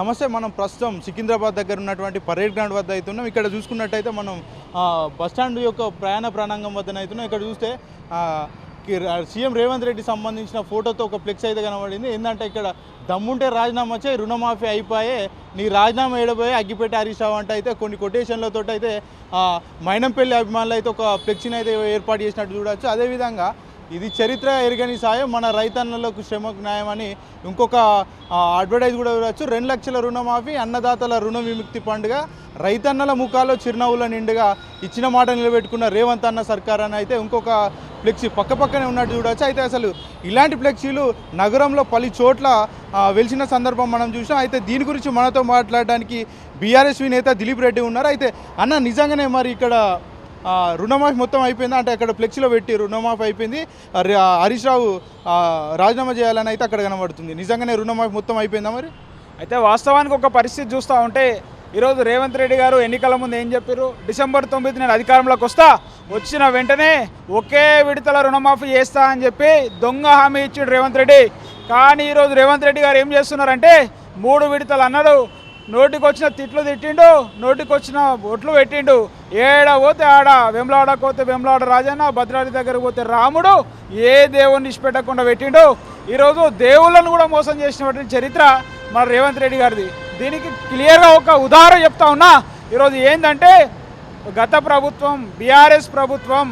నమస్తే మనం ప్రస్తుతం సికింద్రాబాద్ దగ్గర ఉన్నటువంటి పరేడ్ గ్రౌండ్ వద్ద అవుతున్నాం ఇక్కడ చూసుకున్నట్టయితే మనం బస్టాండ్ బస్ స్టాండ్ యొక్క ప్రయాణ ప్రాణాంగం వద్ద అవుతున్నాం ఇక్కడ చూస్తే సీఎం రేవంత్ రెడ్డి సంబంధించిన ఫోటోతో ఒక ఫ్లెక్స్ అయితే కనబడింది. ఏంటంటే ఇక్కడ దమ్ముంటే రాజీనామా వచ్చే రుణమాఫీ అయిపోయే నీ రాజీనామా ఏడబోయే అగ్గిపెట్టి హరీష్ రావు అంటే అయితే కొన్ని కొటేషన్లతో అయితే మైనంపల్లి అభిమానులు అయితే ఒక ఫ్లెక్సీని అయితే ఏర్పాటు చేసినట్టు చూడొచ్చు. అదేవిధంగా ఇది చరిత్ర ఎరగని సాయం మన రైతన్నలకు శ్రమకు న్యాయమని ఇంకొక అడ్వర్టైజ్ కూడా చూడవచ్చు రెండు లక్షల రుణమాఫీ అన్నదాతల రుణ విముక్తి పండుగ రైతన్నల ముఖాల్లో చిరునవ్వుల నిండుగా ఇచ్చిన మాట నిలబెట్టుకున్న రేవంత్ అన్న సర్కార్ అని అయితే ఇంకొక ఫ్లెక్సీ పక్క పక్కనే ఉన్నట్టు చూడవచ్చు అయితే అసలు ఇలాంటి ఫ్లెక్సీలు నగరంలో పలు చోట్ల వెలిసిన సందర్భం మనం చూసాం. అయితే దీని గురించి మనతో మాట్లాడడానికి బీఆర్ఎస్వి నేత దిలీప్ రెడ్డి ఉన్నారు. అయితే అన్న నిజంగానే మరి ఇక్కడ రుణమాఫీ మొత్తం అయిపోయింది? అంటే అక్కడ ఫ్లెక్సీలో పెట్టి రుణమాఫీ అయిపోయింది. హరీష్ రావు రాజీనామా చేయాలని అయితే అక్కడ కనబడుతుంది. నిజంగానే రుణమాఫీ మొత్తం అయిపోయిందా మరి? అయితే వాస్తవానికి ఒక పరిస్థితి చూస్తూ ఉంటే ఈరోజు రేవంత్ రెడ్డి గారు ఎన్నికల ముందు ఏం చెప్పారు? డిసెంబర్ తొమ్మిది నేను అధికారంలోకి వస్తా వచ్చిన వెంటనే ఒకే విడతల రుణమాఫీ చేస్తా అని చెప్పి దొంగ హామీ ఇచ్చాడు రేవంత్ రెడ్డి. కానీ ఈరోజు రేవంత్ రెడ్డి గారు ఏం చేస్తున్నారంటే మూడు విడతలు అన్నాడు. నోటికి వచ్చిన తిట్లు తిట్టిండు నోటికి వచ్చిన ఒట్లు పెట్టిండు. ఏడ పోతే ఆడ వెమ్లాడ పోతే వెమ్లాడ రాజన్న భద్రాద్రి దగ్గర పోతే రాముడు ఏ దేవుణ్ణి ఇష్టపెట్టకుండా పెట్టిండు. ఈరోజు దేవుళ్ళను కూడా మోసం చేసినటువంటి చరిత్ర మన రేవంత్ రెడ్డి గారిది. దీనికి క్లియర్గా ఒక ఉదాహరణ చెప్తా ఉన్నా. ఈరోజు ఏంటంటే గత ప్రభుత్వం బీఆర్ఎస్ ప్రభుత్వం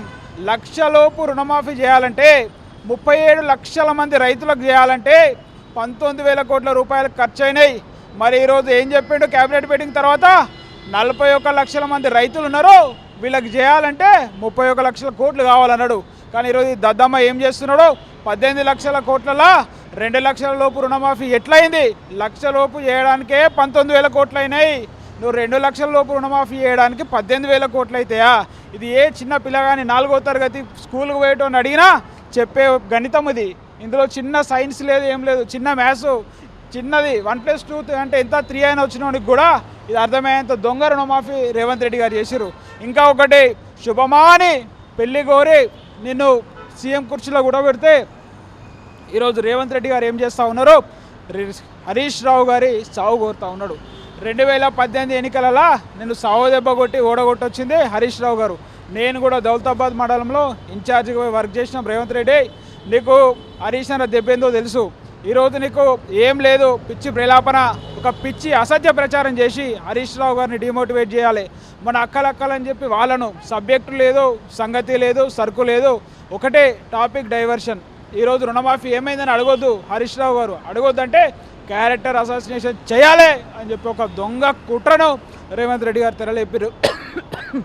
లక్షలోపు రుణమాఫీ చేయాలంటే ముప్పై ఏడు లక్షల మంది రైతులకు చేయాలంటే పంతొమ్మిది వేల కోట్ల రూపాయలు ఖర్చు అయినాయి. మరి ఈరోజు ఏం చెప్పిండు క్యాబినెట్ మీటింగ్ తర్వాత? నలభై ఒక్క లక్షల మంది రైతులు ఉన్నారు. వీళ్ళకి చేయాలంటే ముప్పై ఒక లక్షల కోట్లు కావాలన్నాడు. కానీ ఈరోజు దద్దమ్మ ఏం చేస్తున్నాడు? పద్దెనిమిది లక్షల కోట్లలో రెండు లక్షల లోపు రుణమాఫీ ఎట్లయింది? లక్ష లోపు చేయడానికే పంతొమ్మిది వేల కోట్లు అయినాయి నువ్వు రెండు లక్షల లోపు రుణమాఫీ చేయడానికి పద్దెనిమిది వేల కోట్లు అవుతాయా ఇది ఏ చిన్న పిల్లగాని నాలుగో తరగతి స్కూల్కి పోయేటోని అడిగినా చెప్పే గణితం ఇది. ఇందులో చిన్న సైన్స్ లేదు ఏం లేదు. చిన్న మ్యాథ్స్ చిన్నది వన్ ప్లస్ టూ అంటే ఎంత త్రీ అయినా వచ్చినోనికి కూడా ఇది అర్థమయ్యేంత దొంగ రుణమాఫీ రేవంత్ రెడ్డి గారు చేశారు ఇంకా ఒకటి శుభమాని పెళ్ళి కోరి నిన్ను సీఎం కుర్చీలో కూడా పెడితే ఈరోజు రేవంత్ రెడ్డి గారు ఏం చేస్తూ ఉన్నారు? హరీష్ రావు గారి సావు కోరుతూ ఉన్నాడు. రెండు వేల పద్దెనిమిది ఎన్నికలలో నేను సావు దెబ్బ కొట్టి ఓడగొట్టొచ్చింది హరీష్ రావు గారు. నేను కూడా దౌలతాబాద్ మండలంలో ఇన్ఛార్జిగా పోయి వర్క్ చేసిన రేవంత్ రెడ్డి. నీకు హరీష్ అన్న దెబ్బేందో తెలుసు. ఈరోజు నీకు ఏం లేదు పిచ్చి ప్రలాపన ఒక పిచ్చి అసత్య ప్రచారం చేసి హరీష్ రావు గారిని డిమోటివేట్ చేయాలి. మన అక్కలక్కలని చెప్పి వాళ్ళను సబ్జెక్టు లేదు సంగతి లేదు సరుకు లేదు ఒకటే టాపిక్ డైవర్షన్. ఈరోజు రుణమాఫీ ఏమైందని అడగొద్దు హరీష్ రావు గారు. అడగొద్దంటే క్యారెక్టర్ అసాసినేషన్ చేయాలి అని చెప్పి ఒక దొంగ కుట్రను రేవంత్ రెడ్డి గారు తెరలేపారు.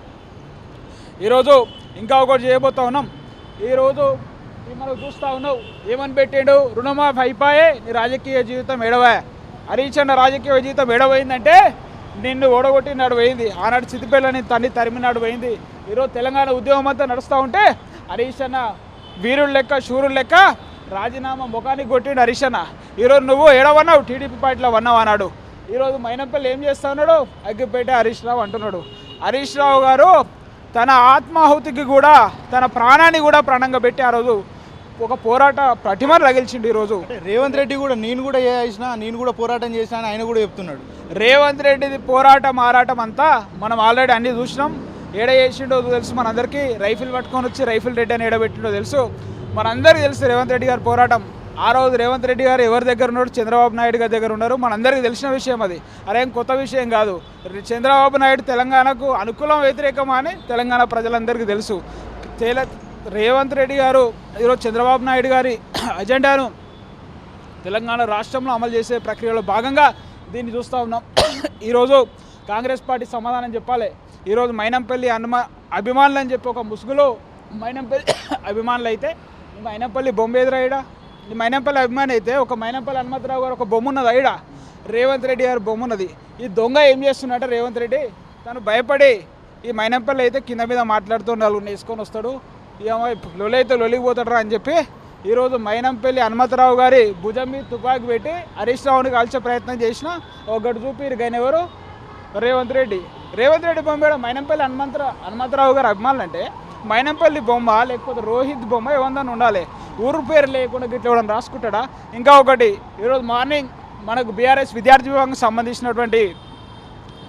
ఈరోజు ఇంకా ఒకటి చేయబోతా ఉన్నాం. ఈరోజు మనం చూస్తూ ఉన్నావు. ఏమని పెట్టాడు? రుణమాఫీ అయిపోయే నీ రాజకీయ జీవితం ఎడవా హరీష్ అన్న రాజకీయ జీవితం ఎడవైందంటే నిన్ను ఓడగొట్టినాడు పోయింది. ఆనాడు సిద్దిపేళ్ళని తన్ని తరిమినాడు పోయింది. ఈరోజు తెలంగాణ ఉద్యమం అంతా నడుస్తూ ఉంటే హరీష్ అన్న వీరుడు లెక్క శూరుడు లెక్క రాజీనామా ముఖానికి కొట్టిండు హరీష్ అన్న ఈరోజు నువ్వు ఏడవన్నావు టీడీపీ పార్టీలో వన్నావు అన్నాడు ఈరోజు మైనపల్లి ఏం చేస్తా ఉన్నాడు? అగ్గిపేట హరీష్ రావు అంటున్నాడు. హరీష్ రావు గారు తన ఆత్మాహుతికి కూడా తన ప్రాణాన్ని కూడా ప్రాణంగా పెట్టి ఆ రోజు ఒక పోరాట ప్రతిమను రగిల్చిండు ఈరోజు. రేవంత్ రెడ్డి కూడా నేను కూడా ఏ చేసిన నేను కూడా పోరాటం చేసిన అని ఆయన కూడా చెప్తున్నాడు. రేవంత్ రెడ్డిది పోరాటం ఆరాటం అంతా మనం ఆల్రెడీ అన్ని చూసినాం. ఏడ చేసిండో తెలుసు మనందరికీ. రైఫిల్ పట్టుకొని వచ్చి రైఫిల్ రెడ్డి అని ఏడబెట్టిండో తెలుసు. మనందరికీ తెలుసు రేవంత్ రెడ్డి గారి పోరాటం. ఆ రోజు రేవంత్ రెడ్డి గారు ఎవరి దగ్గర ఉన్నాడు? చంద్రబాబు నాయుడు గారి దగ్గర ఉన్నారు. మనందరికీ తెలిసిన విషయం అది. అదేం కొత్త విషయం కాదు. చంద్రబాబు నాయుడు తెలంగాణకు అనుకూలం వ్యతిరేకమా అని తెలంగాణ ప్రజలందరికీ తెలుసు. తేల రేవంత్ రెడ్డి గారు ఈరోజు చంద్రబాబు నాయుడు గారి అజెండాను తెలంగాణ రాష్ట్రంలో అమలు చేసే ప్రక్రియలో భాగంగా దీన్ని చూస్తూ ఉన్నాం. ఈరోజు కాంగ్రెస్ పార్టీ సమాధానం చెప్పాలి. ఈరోజు మైనంపల్లి హనుమ అభిమానులు అని చెప్పి ఒక ముసుగులో మైనంపల్లి అభిమానులు అయితే ఈ మైనంపల్లి బొమ్మ ఎదురాయిడా ఈ మైనంపల్లి అభిమాని అయితే ఒక మైనంపల్లి హనుమంతరావు గారు ఒక బొమ్మ ఉన్నది అయిడా రేవంత్ రెడ్డి గారు బొమ్మ ఉన్నది. ఈ దొంగ ఏం చేస్తున్నాడు రేవంత్ రెడ్డి? తను భయపడి ఈ మైనంపల్లి అయితే కింద మీద మాట్లాడుతూ నలుగురిని వేసుకొని వస్తాడు. ఏమో లొలి అయితే లొలిగిపోతాడరా అని చెప్పి ఈరోజు మైనంపల్లి హనుమంతరావు గారి భుజం మీద తుపాకి పెట్టి హరీష్ రావుని కాల్చే ప్రయత్నం చేసిన ఒకటి చూపిరు కానీ ఎవరు? రేవంత్ రెడ్డి. రేవంత్ రెడ్డి బొమ్మ మైనంపల్లి హనుమంతర హనుమంతరావు గారు అభిమానులు అంటే మైనంపల్లి బొమ్మ లేకపోతే రోహిత్ బొమ్మ ఏమందని ఉండాలి. ఊరు పేరు లేకుండా గిట్ల ఇవ్వడం రాసుకుంటాడా? ఇంకా ఒకటి ఈరోజు మార్నింగ్ మనకు బీఆర్ఎస్ విద్యార్థి విభాగం సంబంధించినటువంటి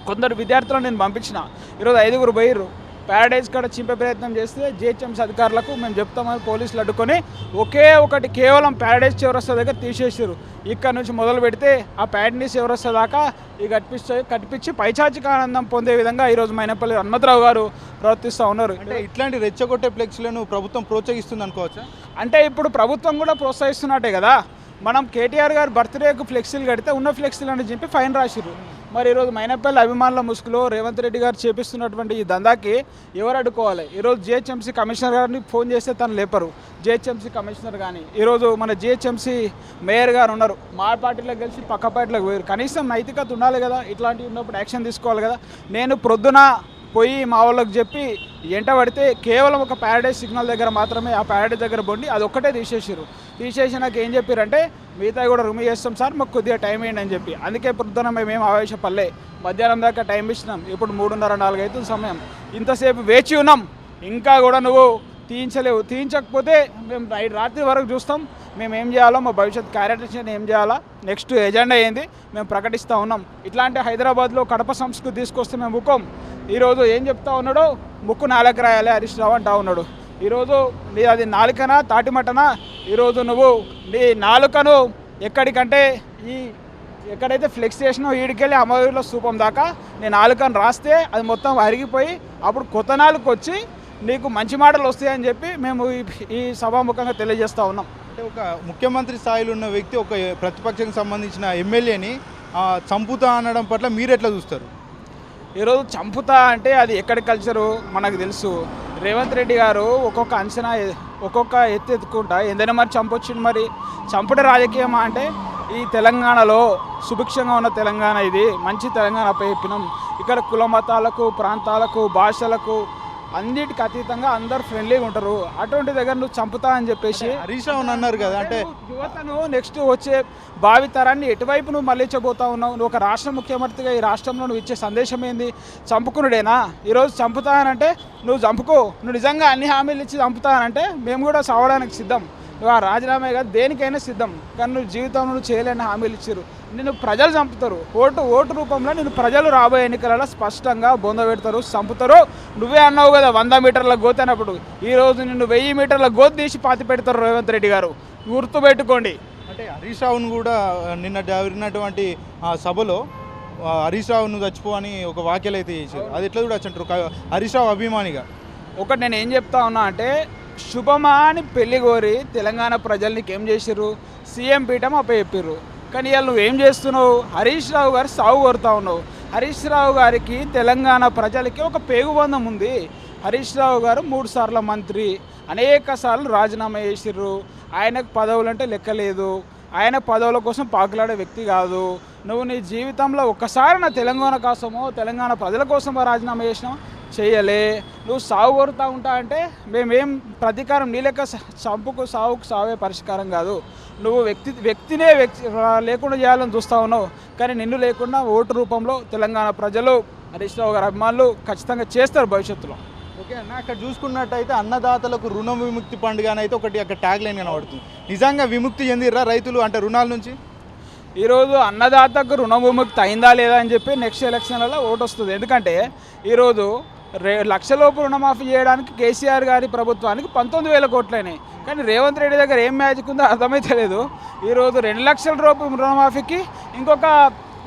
కొందరు విద్యార్థులను నేను పంపించిన. ఈరోజు ఐదుగురు పోయిర్రు. ప్యారడైజ్ కాడ చింపే ప్రయత్నం చేస్తే జిహెచ్ఎంసీ అధికారులకు మేము చెప్తామని పోలీసులు అడ్డుకొని ఒకే ఒకటి కేవలం ప్యారడైజ్ చివరస్తా దగ్గర తీసేసారు ఇక్కడ నుంచి మొదలు పెడితే ఆ ప్యారడైజ్ చివరస్తా దాకా ఈ కట్పిస్తే కట్పించి పైచాచిక ఆనందం పొందే విధంగా ఈరోజు మైనపల్లి హనుమంతరావు గారు ప్రవర్తిస్తూ ఉన్నారు. అంటే ఇట్లాంటి రెచ్చగొట్టే ఫ్లెక్స్లను ప్రభుత్వం ప్రోత్సహిస్తుంది అనుకోవచ్చా అంటే ఇప్పుడు ప్రభుత్వం కూడా ప్రోత్సహిస్తున్నట్టే కదా. మనం కేటీఆర్ గారు బర్త్డేకు ఫ్లెక్సీలు కడితే ఉన్న ఫ్లెక్సీలు అని చెప్పి ఫైన్ రాసిర్రు. మరి ఈరోజు మైనపల్లి అభిమానుల ముసుగులో రేవంత్ రెడ్డి గారు చేపిస్తున్నటువంటి ఈ దందాకి ఎవరు అడ్డుకోవాలి? ఈరోజు జిహెచ్ఎంసీ కమిషనర్ గారిని ఫోన్ చేస్తే తను లేపరు. జిహెచ్ఎంసీ కమిషనర్ కానీ ఈరోజు మన జిహెచ్ఎంసీ మేయర్ గారు ఉన్నారు. మా పార్టీలో కలిసి పక్క పార్టీలకు పోయారు. కనీసం నైతికత ఉండాలి కదా. ఇట్లాంటివి ఉన్నప్పుడు యాక్షన్ తీసుకోవాలి కదా. నేను ప్రొద్దున పోయి మా వాళ్ళకి చెప్పి ఎంట పడితే కేవలం ఒక ప్యారడైజ్ సిగ్నల్ దగ్గర మాత్రమే ఆ ప్యారడైజ్ దగ్గర బొండి అది ఒక్కటే తీసేసారు తీసేసి నాకు ఏం చెప్పారంటే మిగతా కూడా రూమ్ చేస్తాం సార్ మాకు కొద్దిగా టైం ఏంటి అని చెప్పి. అందుకే పొద్దున మేము ఆవేశపల్లే మధ్యాహ్నం దాకా టైం ఇచ్చినాం. ఇప్పుడు మూడున్నర నాలుగు అవుతుంది సమయం. ఇంతసేపు వేచి ఉన్నాం. ఇంకా కూడా నువ్వు తీయించలేవు. తీయించకపోతే మేము రాత్రి వరకు చూస్తాం. మేము ఏం చేయాలో మా భవిష్యత్ కార్యాచరణ ఏం చేయాలా నెక్స్ట్ ఎజెండా ఏంది మేము ప్రకటిస్తూ ఉన్నాం. ఇట్లాంటి హైదరాబాద్లో కడప సంస్కృతి తీసుకొస్తే మేము ముఖం ఈరోజు ఏం చెప్తా ఉన్నాడో ముక్కు నాలుక రాయాలి హరీష్ రావు అంటా ఉన్నాడు. ఈరోజు నీ అది నాలుకనా తాటిమటనా ఈరోజు నువ్వు నీ నాలుకను ఎక్కడికంటే ఈ ఎక్కడైతే ఫ్లెక్స్ చేసినో ఈడికెళ్ళి అమరవీరుల స్థూపం దాకా నేను నాలుకను రాస్తే అది మొత్తం అరిగిపోయి అప్పుడు కొత్త నాలుగు వచ్చి నీకు మంచి మాటలు వస్తాయని చెప్పి మేము ఈ సభాముఖంగా తెలియజేస్తా ఉన్నాం. అంటే ఒక ముఖ్యమంత్రి స్థాయిలో ఉన్న వ్యక్తి ఒక ప్రతిపక్షానికి సంబంధించిన ఎమ్మెల్యేని చంపుతా అనడం పట్ల మీరు ఎట్లా చూస్తారు? ఈరోజు చంపుతా అంటే అది ఎక్కడి కల్చరు? మనకు తెలుసు. రేవంత్ రెడ్డి గారు ఒక్కొక్క అంచనా ఒక్కొక్క ఎత్తు ఎత్తుకుంటా ఏదైనా మరి చంపొచ్చింది మరి. చంపడం రాజకీయమా అంటే ఈ తెలంగాణలో సుభిక్షంగా ఉన్న తెలంగాణ ఇది. మంచి తెలంగాణ చెప్పినాం. ఇక్కడ కుల మతాలకు ప్రాంతాలకు భాషలకు అన్నిటికి అతీతంగా అందరు ఫ్రెండ్లీగా ఉంటారు. అటువంటి దగ్గర నువ్వు చంపుతా అని చెప్పేసి హరీష్ రావు అని అన్నారు కదా అంటే యువతను నెక్స్ట్ వచ్చే భావి తరాన్ని ఎటువైపు నువ్వు మళ్ళించబోతా ఉన్నావు? నువ్వు ఒక రాష్ట్ర ముఖ్యమంత్రిగా ఈ రాష్ట్రంలో నువ్వు ఇచ్చే సందేశం ఏంది? చంపుకునుడేనా? ఈరోజు చంపుతానంటే నువ్వు చంపుకో. నువ్వు నిజంగా అన్ని హామీలు ఇచ్చి చంపుతానంటే మేము కూడా సావడానికి సిద్ధం. నువ్వు ఆ రాజీనామా కాదు దేనికైనా సిద్ధం. కానీ నువ్వు జీవితంలో నువ్వు చేయలేని హామీలు ఇచ్చారు నిన్ను ప్రజలు చంపుతారు. ఓటు ఓటు రూపంలో నిన్ను ప్రజలు రాబోయే ఎన్నికలలో స్పష్టంగా బొంద పెడతారు చంపుతారు. నువ్వే అన్నావు కదా వంద మీటర్ల గోతైనప్పుడు ఈ రోజు నిన్ను వెయ్యి మీటర్ల గోతు తీసి పాతి పెడతారు రేవంత్ రెడ్డి గారు. గుర్తు పెట్టుకోండి అంటే హరీష్ రావును కూడా నిన్న జరిగినటువంటి ఆ సభలో హరీష్ రావును చచ్చిపో అని ఒక వ్యాఖ్యలు అయితే చేశారు. అది ఎట్లా చూడొచ్చు అంటారు? హరీష్ రావు అభిమానిగా. ఒకటి నేను ఏం చెప్తా ఉన్నా అంటే శుభమా అని పెళ్ళి కోరి తెలంగాణ ప్రజలు నీకు ఏం చేసిర్రు? సీఎం పీఠం అప్ప చెప్పిర్రు. కానీ ఇవాళ నువ్వేం చేస్తున్నావు? హరీష్ రావు గారు సాగు కోరుతా ఉన్నావు. హరీష్ రావు గారికి తెలంగాణ ప్రజలకి ఒక పేగుబంధం ఉంది. హరీష్ రావు గారు మూడు సార్ల మంత్రి. అనేక సార్లు రాజీనామా చేసిర్రు. ఆయనకు పదవులు అంటే లెక్కలేదు ఆయన పదవుల కోసం పాకులాడే వ్యక్తి కాదు. నువ్వు నీ జీవితంలో ఒక్కసారి నా తెలంగాణ కోసమో తెలంగాణ ప్రజల కోసమో రాజీనామా చేసినావు? చేయలే. నువ్వు సాగు కోరుతా ఉంటా అంటే మేమేం ప్రతీకారం నీ లెక్క చంపుకు సావుకు సావే పరిష్కారం కాదు. నువ్వు వ్యక్తి వ్యక్తినే వ్యక్తి లేకుండా చేయాలని చూస్తా ఉన్నావు. కానీ నిన్ను లేకుండా ఓటు రూపంలో తెలంగాణ ప్రజలు హరీష్ రావు గారి అభిమానులు ఖచ్చితంగా చేస్తారు భవిష్యత్తులో. ఓకే అన్న అక్కడ చూసుకున్నట్టయితే అన్నదాతలకు రుణ విముక్తి పండుగ అని అయితే ఒకటి అక్కడ ట్యాగ్ లైన్ కనబడుతుంది. నిజంగా విముక్తి చెందిర్రా రైతులు అంటే రుణాల నుంచి? ఈరోజు అన్నదాతకు రుణభూమికి అయిందా లేదా అని చెప్పి నెక్స్ట్ ఎలక్షన్లలో ఓటు వస్తుంది ఎందుకంటే ఈరోజు రే లక్షలోపు రుణమాఫీ చేయడానికి కేసీఆర్ గారి ప్రభుత్వానికి పంతొమ్మిది వేల కోట్లైనాయి. కానీ రేవంత్ రెడ్డి దగ్గర ఏం మ్యాజిక్ ఉందో అర్థమైతే లేదు ఈరోజు రెండు లక్షల రూపాయల రుణమాఫీకి ఇంకొక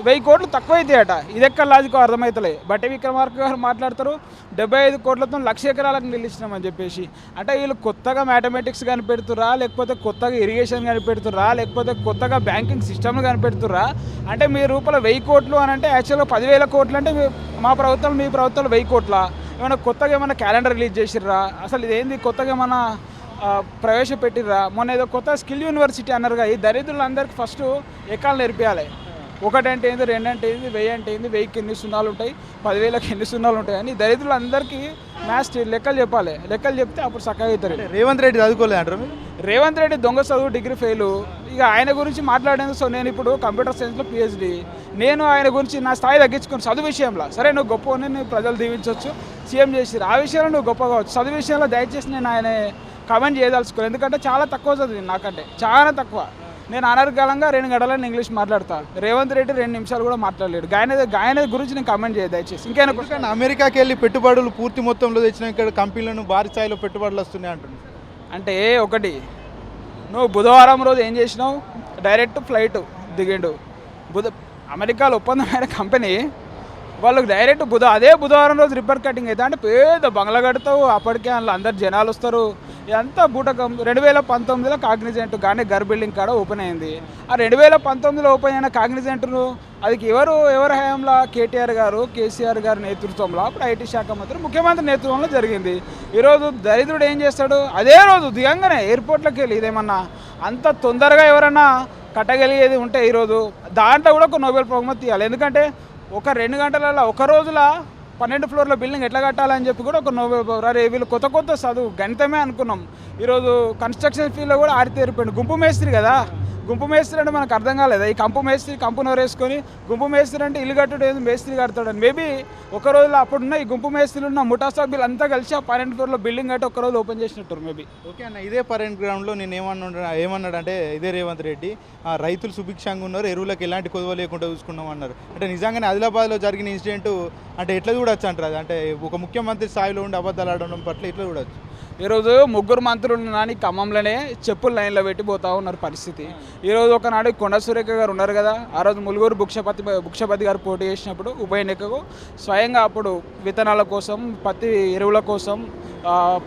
వెయ్యి కోట్లు తక్కువైతాయట. ఇది ఎక్కడ లాజికో అర్థమవుతలే బట్టి విక్రమార్క గారు మాట్లాడతారు డెబ్బై ఐదు కోట్లతో లక్ష ఎకరాలకు నిలిచినామని చెప్పేసి. అంటే వీళ్ళు కొత్తగా మ్యాథమెటిక్స్ కనిపెడుతురా లేకపోతే కొత్తగా ఇరిగేషన్ కనిపెడుతురా లేకపోతే కొత్తగా బ్యాంకింగ్ సిస్టమ్ కనిపెడుతురా అంటే మీ రూపంలో వెయ్యి కోట్లు అని అంటే యాక్చువల్గా పదివేల కోట్లు అంటే మా ప్రభుత్వం మీ ప్రభుత్వంలో వెయ్యి కోట్ల? ఏమైనా కొత్తగా ఏమైనా క్యాలెండర్ రిలీజ్ చేసిర్రా? అసలు ఇదేంది కొత్తగా ఏమైనా ప్రవేశపెట్టిర్రా? మొన్న ఏదో కొత్త స్కిల్ యూనివర్సిటీ అన్నారుగా ఈ దరిద్రులందరికీ ఫస్ట్ ఎకాలు నేర్పించాలి ఒకటంటే ఏంది రెండంటే ఏంది వెయ్యి అంటే ఏంది వెయ్యికి ఎన్ని సున్నాలు ఉంటాయి పదివేలకి ఎన్ని సున్నాలు ఉంటాయి అని దరిద్రులందరికీ మ్యాథ్స్ లెక్కలు చెప్పాలి. లెక్కలు చెప్తే అప్పుడు చక్కగా అవుతారు. అంటే రేవంత్ రెడ్డి చదువుకోలేదు రేవంత్ రెడ్డి దొంగ చదువు డిగ్రీ ఫెయిల్. ఇక ఆయన గురించి మాట్లాడేందుకు సో నేను ఇప్పుడు కంప్యూటర్ సైన్స్లో పిహెచ్డి నేను ఆయన గురించి నా స్థాయి తగ్గించుకుని చదువు విషయంలో సరే నువ్వు గొప్ప నేను ప్రజలు దీవించవచ్చు సీఎం చేసి ఆ విషయంలో నువ్వు గొప్ప కావచ్చు. చదువు విషయంలో దయచేసి నేను ఆయన కమెంట్ చేయదలుచుకోలేదు. ఎందుకంటే చాలా తక్కువ చదివింది నాకంటే. చాలా తక్కువ. నేను అనర్గళంగా రెండు గంటలని ఇంగ్లీష్ మాట్లాడతా. రేవంత్ రెడ్డి రెండు నిమిషాలు కూడా మాట్లాడలేడు. గాయన గాయన గురించి నేను కమెంట్ చేయదు దయచేసి. ఇంకేనా అమెరికాకి వెళ్ళి పెట్టుబడులు పూర్తి మొత్తంలో తెచ్చిన ఇక్కడ కంపెనీలను భారీ స్థాయిలో పెట్టుబడులు వస్తున్నాయి అంటున్నారు. అంటే ఒకటి నువ్వు బుధవారం రోజు ఏం చేసినావు? డైరెక్ట్ ఫ్లైట్ దిగిండు. బుధ అమెరికాలో ఒప్పందమైన కంపెనీ వాళ్ళకి డైరెక్ట్ బుధ అదే బుధవారం రోజు రిబ్బర్ కటింగ్ అయితే అంటే పేద బంగ్లా కడతావు. అప్పటికే అందులో అందరు జనాలు వస్తారు. ఇదంతా బూటకం రెండు వేల పంతొమ్మిదిలో కాగ్నిజెంట్ కానీ గర్ బిల్డింగ్ కాడ ఓపెన్ అయింది. ఆ రెండు వేల పంతొమ్మిదిలో ఓపెన్ అయిన కాగ్నిజెంట్ను అది ఎవరు ఎవరి హయాంలో? కేటీఆర్ గారు కేసీఆర్ గారి నేతృత్వంలో. అప్పుడు ఐటీ శాఖ మంత్రి ముఖ్యమంత్రి నేతృత్వంలో జరిగింది. ఈరోజు దరిద్రుడు ఏం చేస్తాడు? అదే రోజు దిగంగానే ఎయిర్పోర్ట్లోకి వెళ్ళి ఇదేమన్నా అంత తొందరగా ఎవరన్నా కట్టగలిగేది ఉంటే ఈరోజు దాంట్లో కూడా ఒక నోబెల్ బహుమతి తీయాలి ఎందుకంటే ఒక రెండు గంటలలో ఒక రోజుల పన్నెండు ఫ్లోర్ల బిల్డింగ్ ఎట్లా కట్టాలని చెప్పి కూడా ఒక నోబెల్ అరే వీళ్ళు కొత్త కొత్త చదువు గణితమే అనుకున్నాం. ఈరోజు కన్స్ట్రక్షన్ ఫీల్డ్లో కూడా ఆరితేరిపోయింది గుంపు మేస్త్రి కదా. గుంపు మేస్త్రి అంటే మనకు అర్థం కాలేదా? ఈ కంపు మేస్త్రి కంపు నోరేసుకొని గుంపు మేస్త్రి అంటే ఇల్లు కట్టడం ఏదో? మేస్త్రి కడతాడని. మేబీ ఒక రోజులో అప్పుడున్న ఈ గుంపు మేస్త్రీలు ఉన్న ముఠా సభ్యులు అంతా కలిసి ఆ పన్నెండు ఫ్లోర్లో బిల్డింగ్ కట్టి ఒక రోజు ఓపెన్ చేసినట్టు మేబీ ఓకే అన్న ఇదే పరెంట్ గ్రౌండ్లో నేను ఏమన్నా ఏమన్నాడు అంటే ఇదే రేవంత్ రెడ్డి ఆ, రైతులు సుభిక్షంగా ఉన్నారు ఎరువులకు ఎలాంటి కొదవ లేకుండా చూసుకున్నాం అన్నారు అంటే నిజంగానే ఆదిలాబాద్లో జరిగిన ఇన్సిడెంట్ అంటే ఎట్లా చూడొచ్చు అంటారు అది? అంటే ఒక ముఖ్యమంత్రి స్థాయిలో ఉండి అబద్ధాలు ఆడడం పట్ల ఎట్లా చూడొచ్చు? ఈరోజు ముగ్గురు మంత్రులు నాని ఖమ్మంలోనే చెప్పులు లైన్లో పెట్టి పోతా ఉన్నారు పరిస్థితి. ఈరోజు ఒకనాడు కొండ సురేఖ గారు ఉన్నారు కదా ఆ రోజు ములుగురు భుక్షపతి భుక్షపతి గారు పోటీ చేసినప్పుడు ఉప ఎన్నికకు స్వయంగా అప్పుడు విత్తనాల కోసం పత్తి ఎరువుల కోసం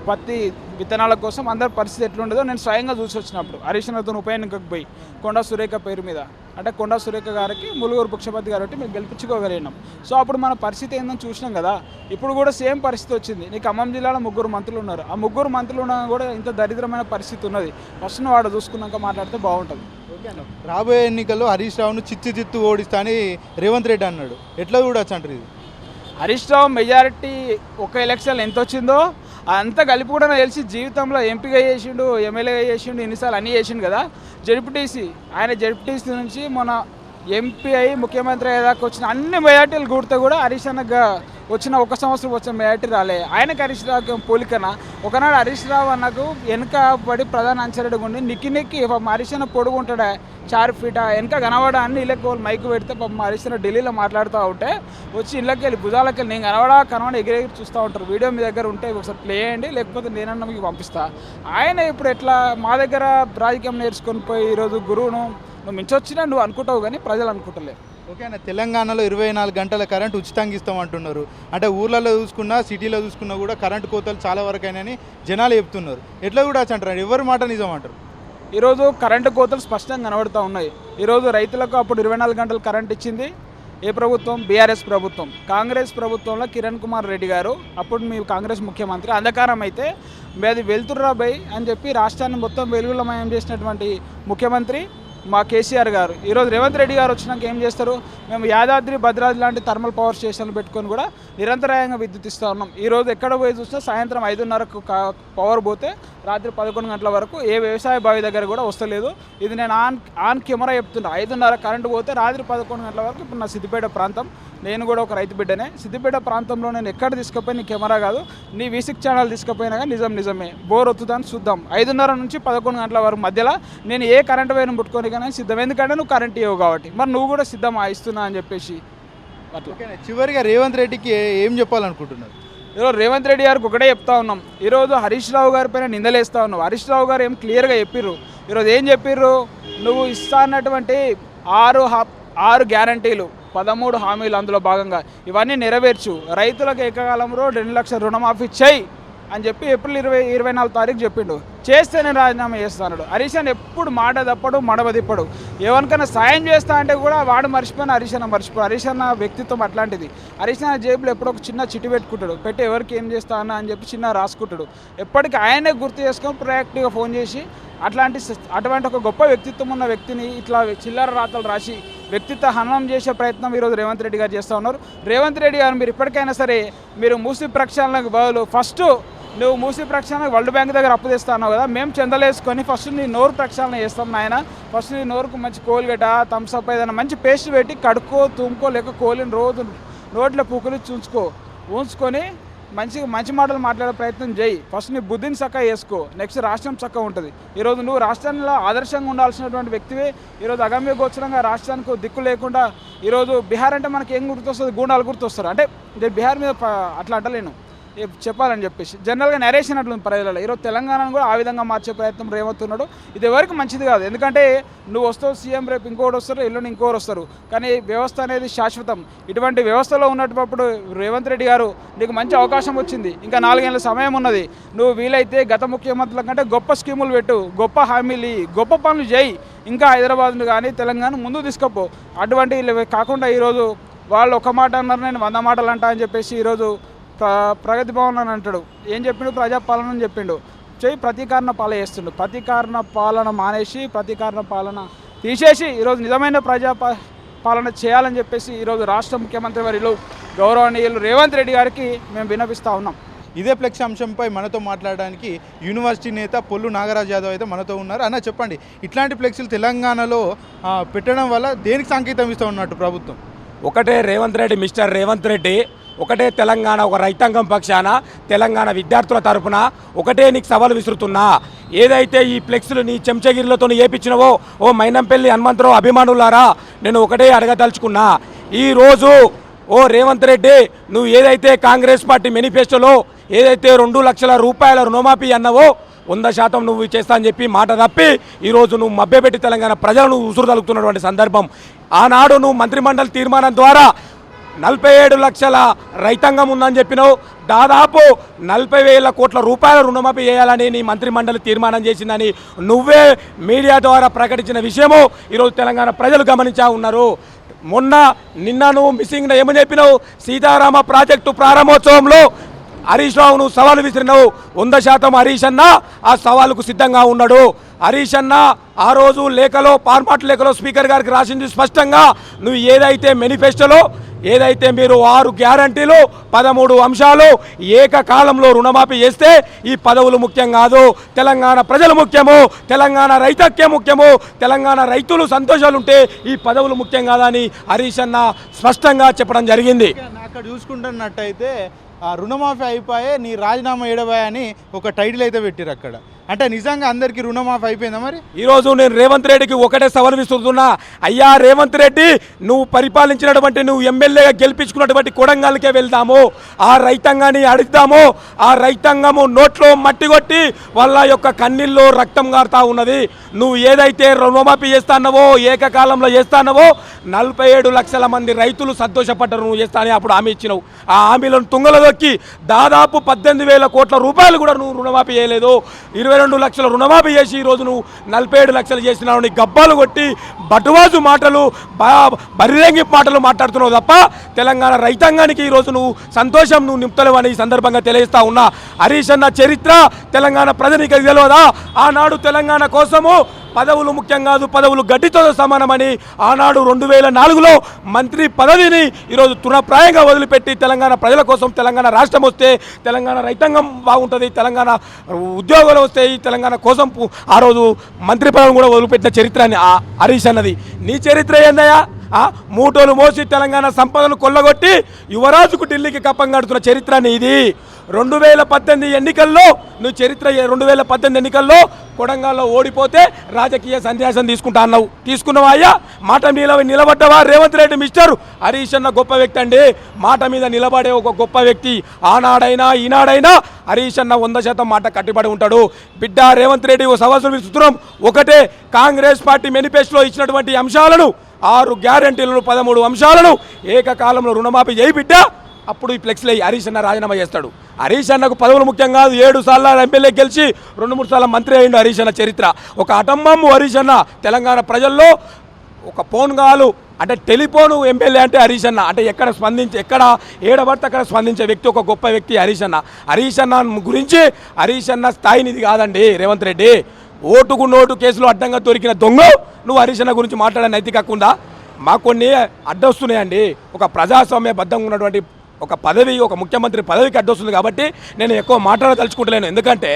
పత్తి విత్తనాల కోసం అందరి పరిస్థితి ఎట్లుండదో నేను స్వయంగా చూసి వచ్చినప్పుడు. హరీశ్వరతో ఉప ఎన్నికకు పోయి కొండ సురేఖ పేరు మీద. అంటే కొండ సురేఖ గారికి ములుగురు భుక్షపతి గారు మేము గెలిపించుకోగలిగినాం. సో అప్పుడు మన పరిస్థితి ఏందని చూసినాం కదా. ఇప్పుడు కూడా సేమ్ పరిస్థితి వచ్చింది. నీకు ఖమ్మం జిల్లాలో ముగ్గురు మంత్రులు ఉన్నారు. ఆ ముగ్గురు మంత్రులు ఉన్నా కూడా ఇంత దరిద్రమైన పరిస్థితి ఉన్నది. ఫస్ట్ వాడు చూసుకున్నాక మాట్లాడితే బాగుంటుంది. రాబోయే ఎన్నికల్లో హరీష్ రావును చిత్తు చిత్తు ఓడిస్తా అని రేవంత్ రెడ్డి అన్నాడు. ఎట్లా చూడొచ్చు అంటారు ఇది? హరీష్ రావు మెజారిటీ ఒక ఎలక్షన్ ఎంత వచ్చిందో అంతా కలిపి కూడా నాకు తెలిసి జీవితంలో ఎంపీగా చేసిండు ఎమ్మెల్యేగా చేసిండు ఎన్నిసార్లు అన్నీ చేసిండు కదా. జడ్పీటీసీ ఆయన జడ్పీటీసీ నుంచి మన ఎంపీ అయి ముఖ్యమంత్రి అయ్యేదాకా వచ్చిన అన్ని మెజార్టీలు కూడితే కూడా హరీష్ అన్నగా వచ్చిన ఒక సంవత్సరం వచ్చిన మెజార్టీ రాలే. ఆయనకి హరీష్ రావు పోలికన? ఒకనాడు హరీష్ రావు అన్నకు వెనుక పడి ప్రధాన అంచరెడ్డి ఉండి నిక్కి నిక్కి పాపం హరీష్ అన్న పొడుగుంటాడా ఫీట వెనక కనబడా అన్ని ఇళ్ళకి వాళ్ళు మైకు పెడితే పాపం హరీష్ అన్న ఢిల్లీలో మాట్లాడుతూ ఉంటే వచ్చి ఇళ్ళకి వెళ్ళి భుజాలకి వెళ్ళి నేను కనబడా కనబడ ఎగిరెగిరి చూస్తూ ఉంటారు. వీడియో మీ దగ్గర ఉంటే ఒకసారి ప్లే చేయండి లేకపోతే నేనన్నా మీకు పంపిస్తా. ఆయన ఇప్పుడు ఎట్లా మా దగ్గర రాజకీయం నేర్చుకొని పోయి ఈరోజు గురువును నువ్వు మించొచ్చినా నువ్వు అనుకుంటావు కానీ ప్రజలు అనుకుంటలేరు ఓకే అన్న తెలంగాణలో ఇరవై నాలుగు గంటల కరెంట్ ఉచితంగా ఇస్తాం అంటున్నారు అంటే ఊర్లలో చూసుకున్నా సిటీలో చూసుకున్నా కూడా కరెంటు కోతలు చాలా వరకు అయినాయని జనాలు చెప్తున్నారు. ఎట్లా కూడా అంటారు ఎవరి మాట నిజం అంటారు ఈరోజు కరెంటు కోతలు స్పష్టంగా కనబడుతూ ఉన్నాయి. ఈరోజు రైతులకు అప్పుడు ఇరవై నాలుగు గంటలు కరెంట్ ఇచ్చింది ఏ ప్రభుత్వం? బీఆర్ఎస్ ప్రభుత్వం. కాంగ్రెస్ ప్రభుత్వంలో కిరణ్ కుమార్ రెడ్డి గారు అప్పుడు మీ కాంగ్రెస్ ముఖ్యమంత్రి. అంధకారం అయితే అది వెళ్తుర్రా బై అని చెప్పి రాష్ట్రాన్ని మొత్తం వెలుగులమయం చేసినటువంటి ముఖ్యమంత్రి మా కేసీఆర్ గారు. ఈరోజు రేవంత్ రెడ్డి గారు వచ్చినాక ఏం చేస్తారు? మేము యాదాద్రి భద్రాద్రి లాంటి థర్మల్ పవర్ స్టేషన్లు పెట్టుకొని కూడా నిరంతరాయంగా విద్యుత్ ఇస్తూ ఉన్నాం. ఈరోజు ఎక్కడ పోయి చూసినా సాయంత్రం ఐదున్నరకు పవర్ పోతే రాత్రి పదకొండు గంటల వరకు ఏ వ్యవసాయ బావి దగ్గర కూడా వస్తలేదు. ఇది నేను ఆన్ ఆన్ కెమెరా చెప్తున్నా ఐదున్నర కరెంటు పోతే రాత్రి పదకొండు గంటల వరకు ఇప్పుడు నా సిద్దిపేట ప్రాంతం. నేను కూడా ఒక రైతు బిడ్డనే. సిద్దిపేట ప్రాంతంలో నేను ఎక్కడ తీసుకుపోయి నీ కెమెరా కాదు నీ విసిక్ ఛానల్ తీసుకుపోయినా కానీ నిజం నిజమే. బోర్ వస్తుందని చూద్దాం. ఐదున్నర నుంచి పదకొండు గంటల వరకు మధ్యలో నేను ఏ కరెంట్ వైర్ను ముట్టుకొని కానీ సిద్ధం. ఎందుకంటే నువ్వు కరెంట్ ఇవ్వవు కాబట్టి. మరి నువ్వు కూడా సిద్ధమా ఇస్తున్నా అని చెప్పేసి అట్లా. చివరిగా రేవంత్ రెడ్డికి ఏ- చెప్పాలనుకుంటున్నారు? ఈరోజు రేవంత్ రెడ్డి గారికి ఒకటే చెప్తా ఉన్నాం. ఈరోజు హరీష్ రావు గారి పైన నిందలేస్తా ఉన్నాం. హరీష్ రావు గారు ఏం క్లియర్గా చెప్పిర్రు. ఈరోజు ఏం చెప్పిర్రు? నువ్వు ఇస్తా అన్నటువంటి ఆరు ఆరు గ్యారంటీలు పదమూడు హామీలు అందులో భాగంగా ఇవన్నీ నెరవేర్చు. రైతులకు ఏకకాలంలో రెండు లక్షల రుణమాఫీ చేయి అని చెప్పి ఏప్రిల్ ఇరవై ఇరవై నాలుగు తారీఖు చెప్పిండు. చేస్తే నేను రాజీనామా చేస్తాను హరీష్ ఎప్పుడు మాట తప్పడు మడవ తిప్పడు. ఎవరికైనా సాయం చేస్తా అంటే కూడా వాడు మర్చిపోయిన హరీష్ మర్చిపోయి మర్చిపో వ్యక్తిత్వం అట్లాంటిది. హరీష్ జేబులో ఎప్పుడో ఒక చిన్న చిట్టి పెట్టుకుంటాడు. పెట్టి ఎవరికి ఏం చేస్తా అన్న అని చెప్పి చిన్న రాసుకుంటాడు. ఎప్పటికీ ఆయనే గుర్తు చేసుకొని ప్రయాక్టివ్గా ఫోన్ చేసి అట్లాంటి అటువంటి ఒక గొప్ప వ్యక్తిత్వం ఉన్న వ్యక్తిని ఇట్లా చిల్లర రాతలు రాసి వ్యక్తిత్వ హననం చేసే ప్రయత్నం ఈరోజు రేవంత్ రెడ్డి గారు చేస్తూ ఉన్నారు. రేవంత్ రెడ్డి గారు మీరు ఇప్పటికైనా సరే మీరు మూసి ప్రక్షాళనకు బదులు ఫస్ట్ నువ్వు మూసి ప్రక్షాళన వరల్డ్ బ్యాంక్ దగ్గర అప్పు తెస్తాను కదా మేము చెందలేసుకొని ఫస్ట్ నీ నోరు ప్రక్షాళన చేస్తాం నాయన. ఫస్ట్ నీ నోరుకు మంచి కోల్గట థమ్స్అప్ ఏదైనా మంచి పేస్ట్ పెట్టి కడుక్కో తుమ్ముకో లేక కోలిని రోజు నోట్లో పూకులు చూసుకో ఉంచుకొని మంచి మంచి మాటలు మాట్లాడే ప్రయత్నం చేయి. ఫస్ట్ నీ బుద్ధిని చక్కగా వేసుకో నెక్స్ట్ రాష్ట్రం చక్కగా ఉంటుంది. ఈరోజు నువ్వు రాష్ట్రంలో ఆదర్శంగా ఉండాల్సినటువంటి వ్యక్తివే. ఈరోజు అగమ్య గోచరంగా రాష్ట్రానికి దిక్కు లేకుండా ఈరోజు బీహార్ అంటే మనకి ఏం గుర్తొస్తుంది? గూండాలు గుర్తొస్తారు. అంటే నేను బీహార్ మీద అట్లా అంటలేను. చెప్పాలని చెప్పేసి. జనరల్గా నరేషన్ అట్లుంది ప్రజలలో. ఈరోజు తెలంగాణను కూడా ఆ విధంగా మార్చే ప్రయత్నం రేవంత్ ఉన్నాడు. ఇది ఎవరికి మంచిది కాదు. ఎందుకంటే నువ్వు వస్తావు సీఎం రేపు ఇంకోటి వస్తారు ఎల్లుండి ఇంకోటి వస్తారు. కానీ వ్యవస్థ అనేది శాశ్వతం. ఇటువంటి వ్యవస్థలో ఉన్నప్పుడు రేవంత్ రెడ్డి గారు నీకు మంచి అవకాశం వచ్చింది. ఇంకా నాలుగేళ్ళ సమయం ఉన్నది. నువ్వు వీలైతే గత ముఖ్యమంత్రుల కంటే గొప్ప స్కీములు పెట్టు గొప్ప హామీలు గొప్ప పనులు చేయి. ఇంకా హైదరాబాద్ను కానీ తెలంగాణ ముందు తీసుకపో. అటువంటి కాకుండా ఈరోజు వాళ్ళు ఒక మాట అన్నారు నేను వంద మాటలు అంటా అని చెప్పేసి ఈరోజు ప్రగతి భవన్ అని అంటాడు. ఏం చెప్పిండు? ప్రజాపాలన అని చెప్పిండు. చెయ్యి ప్రతీకారణ పాలన చేస్తుండు. ప్రతీకారణ పాలన మానేసి ప్రతీకారణ పాలన తీసేసి ఈరోజు నిజమైన ప్రజా పాలన చేయాలని చెప్పేసి ఈరోజు రాష్ట్ర ముఖ్యమంత్రి వర్యులు గౌరవనీయులు రేవంత్ రెడ్డి గారికి మేము విన్నపిస్తూ ఉన్నాం. ఇదే ఫ్లెక్స్ అంశంపై మనతో మాట్లాడడానికి యూనివర్సిటీ నేత పొల్లు నాగరాజ్ యాదవ్ అయితే మనతో ఉన్నారు. అన్న చెప్పండి. ఇట్లాంటి ఫ్లెక్సీలు తెలంగాణలో పెట్టడం వల్ల దేనికి సంకేతం ఇస్తూ ఉన్నట్టు ప్రభుత్వం? ఒకటే రేవంత్ రెడ్డి మిస్టర్ రేవంత్ రెడ్డి. ఒకటే తెలంగాణ ఒక రైతాంగం పక్షాన తెలంగాణ విద్యార్థుల తరపున ఒకటే నీకు సవాలు విసురుతున్నా. ఏదైతే ఈ ఫ్లెక్స్లు నీ చెంచగిరిలతో ఏపించినవో ఓ మైనంపల్లి హనుమంతరావు అభిమానులారా నేను ఒకటే అడగదలుచుకున్నా. ఈరోజు ఓ రేవంత్ రెడ్డి నువ్వు ఏదైతే కాంగ్రెస్ పార్టీ మేనిఫెస్టోలో ఏదైతే రెండు లక్షల రూపాయల రుణమాఫీ అన్నవో వంద శాతం నువ్వు చేస్తా అని చెప్పి మాట తప్పి ఈరోజు నువ్వు మభ్యపెట్టి తెలంగాణ ప్రజలను ఉసురు తలుపుతున్నటువంటి సందర్భం. ఆనాడు నువ్వు మంత్రిమండలి తీర్మానం ద్వారా నలభై ఏడు లక్షల రైతాంగం ఉందని చెప్పినావు. దాదాపు నలభై వేల కోట్ల రూపాయల రుణమాఫీ చేయాలని నీ మంత్రిమండలి తీర్మానం చేసిందని నువ్వే మీడియా ద్వారా ప్రకటించిన విషయము ఈరోజు తెలంగాణ ప్రజలు గమనించా ఉన్నారు. మొన్న నిన్న నువ్వు మిస్సింగ్ ఏమని చెప్పినావు? సీతారామ ప్రాజెక్టు ప్రారంభోత్సవంలో హరీష్ రావు నువ్వు సవాలు విసిరినావు వంద శాతం హరీష్ అన్న ఆ సవాలుకు సిద్ధంగా ఉన్నాడు. హరీష్ అన్న ఆ రోజు లేఖలో పార్మాట్ లేఖలో స్పీకర్ గారికి రాసింది స్పష్టంగా నువ్వు ఏదైతే మేనిఫెస్టోలో ఏదైతే మీరు ఆరు గ్యారంటీలు పదమూడు అంశాలు ఏకకాలంలో రుణమాఫీ చేస్తే ఈ పదవులు ముఖ్యం కాదు. తెలంగాణ ప్రజలు ముఖ్యము తెలంగాణ రైతక్యం ముఖ్యము తెలంగాణ రైతులు సంతోషాలు ఉంటే ఈ పదవులు ముఖ్యం కాదని హరీష్ అన్న స్పష్టంగా చెప్పడం జరిగింది. అక్కడ చూసుకుంటున్నట్టయితే రుణమాఫీ అయిపోయే నీ రాజీనామా ఏడబాయ్ అని ఒక టైటిల్ అయితే పెట్టారు అక్కడ. అంటే నిజంగా అందరికీ రుణమాఫీ అయిపోయిందా మరి? ఈరోజు నేను రేవంత్ రెడ్డికి ఒకటే సవాల్ విసురుతున్నా. అయ్యా రేవంత్ రెడ్డి నువ్వు పరిపాలించినటువంటి నువ్వు ఎమ్మెల్యేగా గెలిపించుకున్నటువంటి కొడంగల్కే వెళ్దాము. ఆ రైతాంగాన్ని అడుగుదాము. ఆ రైతాంగము నోట్లో మట్టి కొట్టి వాళ్ళ యొక్క కన్నీల్లో రక్తం గారుతా ఉన్నది. నువ్వు ఏదైతే రుణమాఫీ చేస్తానవో ఏకకాలంలో చేస్తానవో నలభై ఏడు లక్షల మంది రైతులు సంతోషపడ్డారు నువ్వు చేస్తానని అప్పుడు హామీ ఇచ్చినావు. ఆ హామీలను తుంగలో దొక్కి దాదాపు పద్దెనిమిది వేల కోట్ల రూపాయలు కూడా నువ్వు రుణమాఫీ చేయలేదు. ఇరవై రెండు లక్షల రుణమాఫీ చేసి ఈరోజు నువ్వు నలభై ఏడు లక్షలు చేసినావు నీ గబ్బాలు కొట్టి బటువాజు మాటలు బ- బరిరేంగి మాటలు మాట్లాడుతున్నావు తప్ప తెలంగాణ రైతాంగానికి ఈరోజు నువ్వు సంతోషం నువ్వు నింపుతలేవు అని ఈ సందర్భంగా తెలియజేస్తా ఉన్నా. హరీష్ అన్న చరిత్ర తెలంగాణ ప్రజనికి తెలియదా? ఆనాడు తెలంగాణ కోసము పదవులు ముఖ్యం కాదు పదవులు గడ్డితో సమానమని ఆనాడు రెండు వేల నాలుగులో మంత్రి పదవిని ఈరోజు తృణప్రాయంగా వదిలిపెట్టి తెలంగాణ ప్రజల కోసం తెలంగాణ రాష్ట్రం వస్తే తెలంగాణ రైతాంగం బాగుంటుంది తెలంగాణ ఉద్యోగాలు వస్తాయి తెలంగాణ కోసం ఆ రోజు మంత్రి పదవి కూడా వదిలిపెట్టిన చరిత్ర అని హరీష్ అన్నది. నీ చరిత్ర ఏందయ్యా? మూటోలు మోసి తెలంగాణ సంపదను కొల్లగొట్టి యువరాజుకు ఢిల్లీకి కప్పం కడుతున్న చరిత్ర ఇది రెండు వేల పద్దెనిమిది ఎన్నికల్లో నువ్వు చరిత్ర రెండు వేల పద్దెనిమిది ఎన్నికల్లో కొడంగల్లో ఓడిపోతే రాజకీయ సన్యాసం తీసుకుంటా అన్నావు. తీసుకున్నావా అయ్యా? మాట మీద నిలబడ్డవా? రేవంత్ రెడ్డి మిస్టర్? హరీష్ అన్న గొప్ప వ్యక్తి అండి. మాట మీద నిలబడే ఒక గొప్ప వ్యక్తి ఆనాడైనా ఈనాడైనా హరీష్ అన్న వంద శాతం మాట కట్టుబడి ఉంటాడు. బిడ్డ రేవంత్ రెడ్డి ఓ సవాసు సూత్రం ఒకటే కాంగ్రెస్ పార్టీ మేనిఫెస్టోలో ఇచ్చినటువంటి అంశాలను ఆరు గ్యారంటీలను పదమూడు అంశాలను ఏకకాలంలో రుణమాఫీ చేయి బిడ్డ. అప్పుడు ఈ ఫ్లెక్స్లో హరీష్ అన్న రాజీనామా చేస్తాడు. హరీష్ అన్నకు పదవులు ముఖ్యం కాదు. ఏడు సార్లు ఎమ్మెల్యే గెలిచి రెండు మూడు సార్లు మంత్రి అయిండు హరీష్ అన్న చరిత్ర. ఒక అటమ్మమ్ము హరీష్ అన్న తెలంగాణ ప్రజల్లో ఒక ఫోన్ కాలు అంటే టెలిఫోన్ ఎమ్మెల్యే అంటే హరీష్ అన్న. అంటే ఎక్కడ స్పందించి ఎక్కడ ఏడబడితే అక్కడ స్పందించే వ్యక్తి ఒక గొప్ప వ్యక్తి హరీష్ అన్న. హరీష్ అన్న గురించి హరీష్ అన్న స్థాయినిది కాదండి రేవంత్ రెడ్డి. ఓటుకు నోటు కేసులో అడ్డంగా దొరికిన దొంగ నువ్వు హరీష్ గురించి మాట్లాడే నైతిక కాకుండా మాకు కొన్ని అడ్డొస్తున్నాయండి. ఒక ప్రజాస్వామ్యబద్ధంగా ఉన్నటువంటి ఒక పదవి ఒక ముఖ్యమంత్రి పదవికి అడ్డొస్తుంది కాబట్టి నేను ఎక్కువ మాట్లాడదలుచుకుంటలేను ఎందుకంటే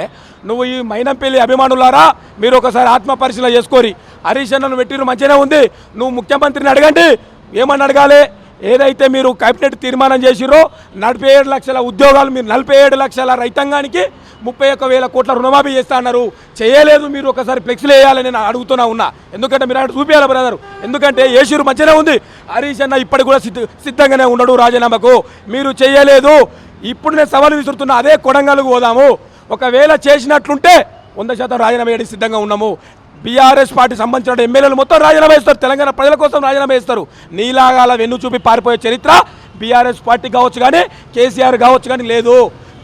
నువ్వు ఈ మైనంపల్లి అభిమానులారా మీరు ఒకసారి ఆత్మ పరిశీలన చేసుకోరి. హరీష్ అన్నను పెట్టిన మంచిగానే ఉంది. నువ్వు ముఖ్యమంత్రిని అడగండి. ఏమని అడగాలి? ఏదైతే మీరు కేబినెట్ తీర్మానం చేసిరో నలభై ఏడు లక్షల ఉద్యోగాలు మీరు నలభై ఏడు లక్షల రైతాంగానికి ముప్పై ఒక్క వేల కోట్ల రుణమాఫీ చేస్తా అన్నారు. చేయలేదు మీరు ఒకసారి ఫ్లెక్స్లు వేయాలని నేను అడుగుతున్నా ఉన్నా. ఎందుకంటే మీరు అక్కడ చూపించాలి బ్రదర్ ఎందుకంటే ఏషూరు మధ్యనే ఉంది. హరీష్ అన్న ఇప్పటికి కూడా సిద్ధ సిద్ధంగానే ఉండడు రాజీనామాకు. మీరు చేయలేదు. ఇప్పుడు నేను సవాలు విసురుతున్నా. అదే కొడంగల్కు పోదాము. ఒకవేళ చేసినట్లుంటే వంద శాతం రాజీనామా చేయడానికి సిద్ధంగా ఉన్నాము. బీఆర్ఎస్ పార్టీ సంబంధించిన ఎమ్మెల్యేలు మొత్తం రాజీనామా ఇస్తారు తెలంగాణ ప్రజల కోసం రాజీనామా చేస్తారు. నీలాగాల వెన్ను చూపి పారిపోయే చరిత్ర బీఆర్ఎస్ పార్టీ కావచ్చు కానీ కేసీఆర్ కావచ్చు కానీ లేదు.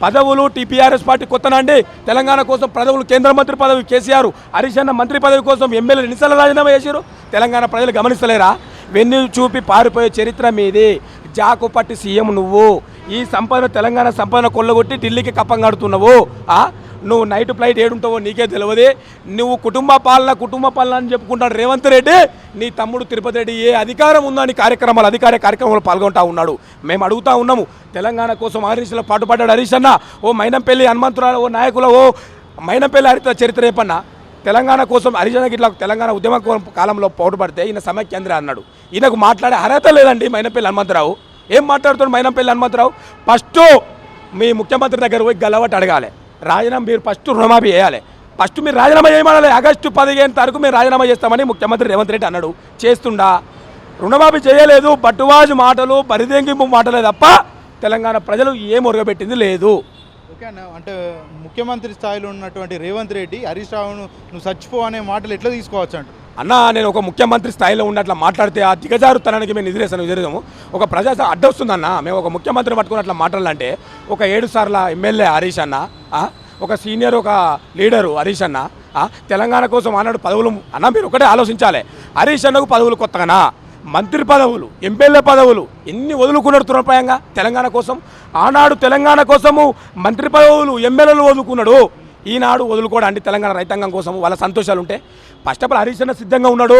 పదవులు టీపీఆర్ఎస్ పార్టీ కొత్తనండి. తెలంగాణ కోసం పదవులు కేంద్ర మంత్రి పదవి కేసీఆర్ హరీష్ అన్న మంత్రి పదవి కోసం ఎమ్మెల్యేలు ఎన్నిసార్లు రాజీనామా చేశారు? తెలంగాణ ప్రజలు గమనిస్తలేరా? వెన్ను చూపి పారిపోయే చరిత్ర మీది. జాకు పట్టి సీఎం నువ్వు. ఈ సంపద తెలంగాణ సంపదను కొల్లగొట్టి ఢిల్లీకి కప్పం కడుతున్నావు. నువ్వు నైట్ ఫ్లైట్ ఏడుంటావో నీకే తెలియదు నువ్వు కుటుంబ పాలన కుటుంబ పాలన అని చెప్పుకుంటాడు రేవంత్ రెడ్డి. నీ తమ్ముడు తిరుపతి రెడ్డి ఏ అధికారం ఉందో అని కార్యక్రమాలు అధికార కార్యక్రమాలు పాల్గొంటా ఉన్నాడు. మేము అడుగుతా ఉన్నాము తెలంగాణ కోసం హరీష్లో పాటుపడ్డాడు హరీష్ అన్న. ఓ మైనంపల్లి హనుమంతురాలు ఓ నాయకుల ఓ మైనంపల్లి హరిత చరిత్ర రేపన్నా తెలంగాణ కోసం హరిజనకి ఇట్లా తెలంగాణ ఉద్యమ కాలంలో పోటుపడితే ఈయన సమైక్యాంధ్ర అన్నాడు. ఈయనకు మాట్లాడే అర్హత లేదండి మైనపల్లి హనుమంతరావు. ఏం మాట్లాడుతున్నాడు మైనంపల్లి హనుమంతరావు? ఫస్ట్ మీ ముఖ్యమంత్రి దగ్గర పోయి గలవట్ అడగాలి. రాజీనామా మీరు ఫస్ట్ రుణమాఫీ చేయాలి. ఫస్ట్ మీరు రాజీనామా చేయమనాలి. ఆగస్టు పదిహేను తారీఖు మేము రాజీనామా చేస్తామని ముఖ్యమంత్రి రేవంత్ రెడ్డి అన్నాడు. చేస్తుండా? రుణమాఫీ చేయలేదు. బట్టువాజు మాటలు బరిదెంగింపు మాటలే తప్ప తెలంగాణ ప్రజలు ఏం ఒరగబెట్టింది లేదు. ఓకే అన్న. అంటే ముఖ్యమంత్రి స్థాయిలో ఉన్నటువంటి రేవంత్ రెడ్డి హరీష్ రావును నువ్వు చచ్చిపో అనే మాటలు ఎట్లా తీసుకోవచ్చు అంట? అన్న నేను ఒక ముఖ్యమంత్రి స్థాయిలో ఉన్నట్లా మాట్లాడితే ఆ దిగజారుతనానికి మేము నిధిరేసాను ఎదురుదాము ఒక ప్రజా అడ్డొస్తుందన్న మేము ఒక ముఖ్యమంత్రి పట్టుకుని మాట్లాడాలంటే ఒక ఏడు సార్ల ఎమ్మెల్యే హరీష్ అన్న ఆ, ఒక సీనియర్ ఒక లీడరు హరీష్ అన్న ఆ, తెలంగాణ కోసం ఆనాడు పదవులు అన్న మీరు ఒకటే ఆలోచించాలి. హరీష్ అన్నకు పదవులు కొత్తగానా? మంత్రి పదవులు ఎమ్మెల్యే పదవులు ఎన్ని వదులుకున్నాడు తృణప్రాయంగా? తెలంగాణ కోసం. ఆనాడు తెలంగాణ కోసము మంత్రి పదవులు ఎమ్మెల్యేలు వదులుకున్నాడు. ఈనాడు వదులుకోవడానికి తెలంగాణ రైతాంగం కోసం వాళ్ళ సంతోషాలు ఉంటే ఫస్ట్ ఆఫ్ ఆల్ హరీష్ అన్న సిద్ధంగా ఉన్నాడు.